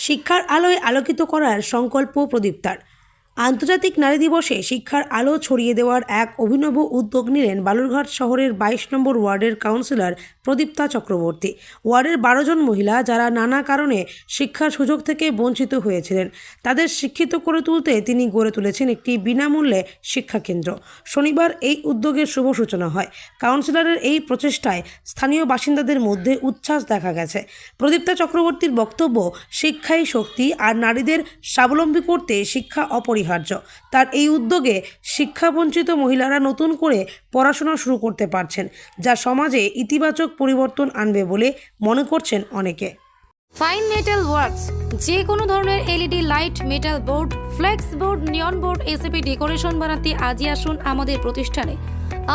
শিক্ষার আলোয় আলোকিত করার সংকল্প প্রদীপ্তার আন্তর্জাতিক নারী দিবসে শিক্ষার আলো ছড়িয়ে দেওয়ার এক অভিনব উদ্যোগ নিলেন বালুরঘাট শহরের বাইশ নম্বর ওয়ার্ডের কাউন্সিলর প্রদীপ্তা চক্রবর্তী। ওয়ার্ডের বারো জন মহিলা যারা নানা কারণে শিক্ষার সুযোগ থেকে বঞ্চিত হয়েছিলেন, তাদের শিক্ষিত করে তুলতে তিনি গড়ে তুলেছেন একটি বিনামূল্যে শিক্ষাকেন্দ্র শনিবার এই উদ্যোগের শুভ সূচনা হয়। কাউন্সিলরের এই প্রচেষ্টায় স্থানীয় বাসিন্দাদের মধ্যে উচ্ছ্বাস দেখা গেছে। প্রদীপ্তা চক্রবর্তীর বক্তব্য, শিক্ষাই শক্তি আর নারীদের স্বাবলম্বী করতে শিক্ষা অপরিহার্য। তার এই উদ্যোগে শিক্ষাবঞ্চিত মহিলারা নতুন করে পড়াশোনা শুরু করতে পারছেন, যা সমাজে ইতিবাচক পরিবর্তন আনবে বলে মনে করছেন অনেকে। ফাইন মেটাল ওয়ার্কস যে কোনো ধরনের LED light metal board flex board neon board ACP decoration বানাতে আজই আসুন আমাদের প্রতিষ্ঠানে।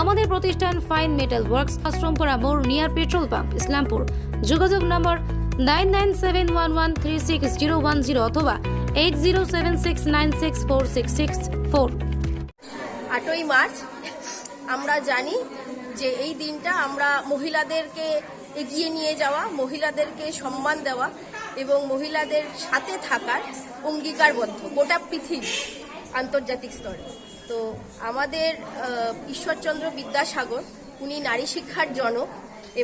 আমাদের প্রতিষ্ঠান ফাইন মেটাল ওয়ার্কস আশ্রমপুরা মোড় নিয়ার পেট্রোল পাম্প ইসলামপুর। যোগাযোগ নম্বর nine nine seven one one three six zero one zero অথবা eight zero seven six nine six four six six four. আটই মার্চ, আমরা জানি যে এই দিনটা আমরা মহিলাদেরকে এগিয়ে নিয়ে যাওয়া, মহিলাদেরকে সম্মান দেওয়া এবং মহিলাদের সাথে থাকার অঙ্গীকারবদ্ধ গোটা পৃথিবী আন্তর্জাতিক স্তরে। তো আমাদের ঈশ্বরচন্দ্র বিদ্যাসাগর, উনি নারী শিক্ষার জনক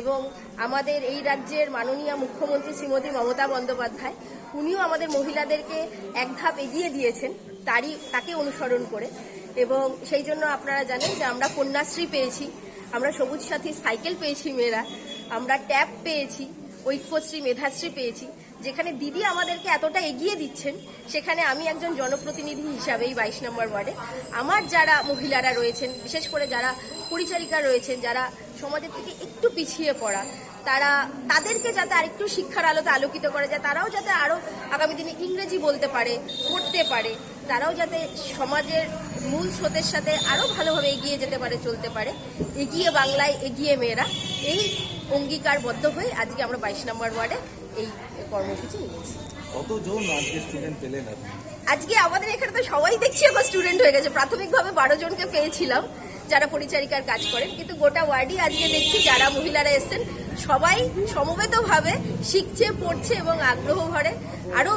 এবং আমাদের এই রাজ্যের মাননীয় মুখ্যমন্ত্রী শ্রীমতী মমতা বন্দ্যোপাধ্যায়, উনিও আমাদের মহিলাদেরকে এক ধাপ এগিয়ে দিয়েছেন তারই, তাকে অনুসরণ করে। এবং সেই জন্য আপনারা জানেন যে আমরা কন্যাশ্রী পেয়েছি, আমরা সবুজ সাথী সাইকেল পেয়েছি মেয়েরা, আমরা ট্যাব পেয়েছি ঐক্যশ্রী মেধাশ্রী পেয়েছি। যেখানে দিদি আমাদেরকে এতটা এগিয়ে দিচ্ছেন, সেখানে আমি একজন জনপ্রতিনিধি হিসাবে এই বাইশ নম্বর ওয়ার্ডে। আমার যারা মহিলারা রয়েছেন, বিশেষ করে যারা পরিচারিকা রয়েছেন, যারা সমাজের থেকে একটু পিছিয়ে পড়া, তারা তাদেরকে যাতে আরেকটু শিক্ষার আলোতে আলোকিত করা যায় তারাও যাতে আরও আগামী দিনে ইংরেজি বলতে পারে, পড়তে পারে, তারাও যাতে সমাজের মূল স্রোতের সাথে আরও ভালোভাবে এগিয়ে যেতে পারে, চলতে পারে। এগিয়ে বাংলায় এগিয়ে মেয়েরা, এই অঙ্গীকারবদ্ধ হয়ে আজকে আমরা বাইশ নম্বর ওয়ার্ডে এই কর্মসূচি নিয়েছি। কতজন আজকে স্টুডেন্ট পেলেন আজকে আমাদের এখানে তো সবাই দেখছি আমার স্টুডেন্ট হয়ে গেছে। প্রাথমিকভাবে বারো জনকে পেয়েছিলাম যারা পরিচারিকার কাজ করেন। কিন্তু গোটা ওয়ার্ডই আজকে দেখছি যারা মহিলারা এসেছেন সবাই সমবেতভাবে শিখছে পড়ছে এবং আগ্রহ ভরে। আরও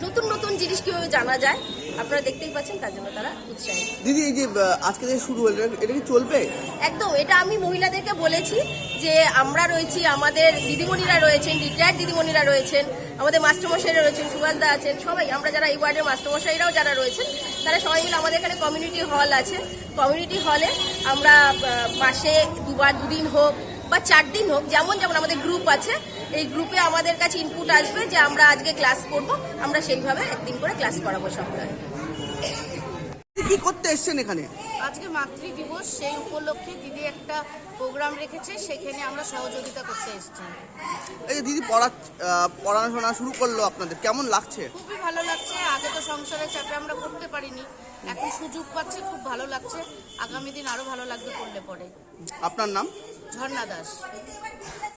নতুন নতুন জিনিস কীভাবে জানা যায় আপনারা দেখতেই পাচ্ছেন তার জন্য তারা উৎসাহী। দিদি এই যে আজকে যে শুরু হলো এটা- কি চলবে? একদম এটা আমি মহিলাদেরকে বলেছি যে আমরা রয়েছি আমাদের দিদিমণিরা রয়েছেন রিটায়ার্ড দিদিমণিরা রয়েছেন আমাদের মাস্টারমশাইরা রয়েছেন সুভাষদা আছেন সবাই আমরা যারা এই ওয়ার্ডের মাস্টারমশাইরাও যারা রয়েছেন তারা সবাই মিলে আমাদের এখানে কমিউনিটি হল আছে। কমিউনিটি হলে আমরা মাসে দুবার দুদিন হোক বা চার দিন হোক যেমন যেমন আমাদের গ্রুপ আছে এই গ্রুপে আমাদের কাছে ইনপুট আসবে যে আমরা আজকে ক্লাস করব আমরা সেইভাবে একদিন করে ক্লাস করাবো সপ্তাহে। দিদি কি করতে এসছেন এখানে? আজকে মাতৃ দিবস সেই উপলক্ষে দিদি একটা প্রোগ্রাম রেখেছে সেখানে আমরা সহযোগিতা করতে এসেছি। এই যে দিদি পড়া পড়াশোনা শুরু করল আপনাদের কেমন লাগছে? খুবই ভালো লাগছে আগে তো সংসারের চাপে আমরা করতে পারিনি এখন সুযোগ পাচ্ছে খুব ভালো লাগছে আগামী দিন আরও ভালো লাগবে করলে পরে। আপনার নাম? ঝর্ণা দাস।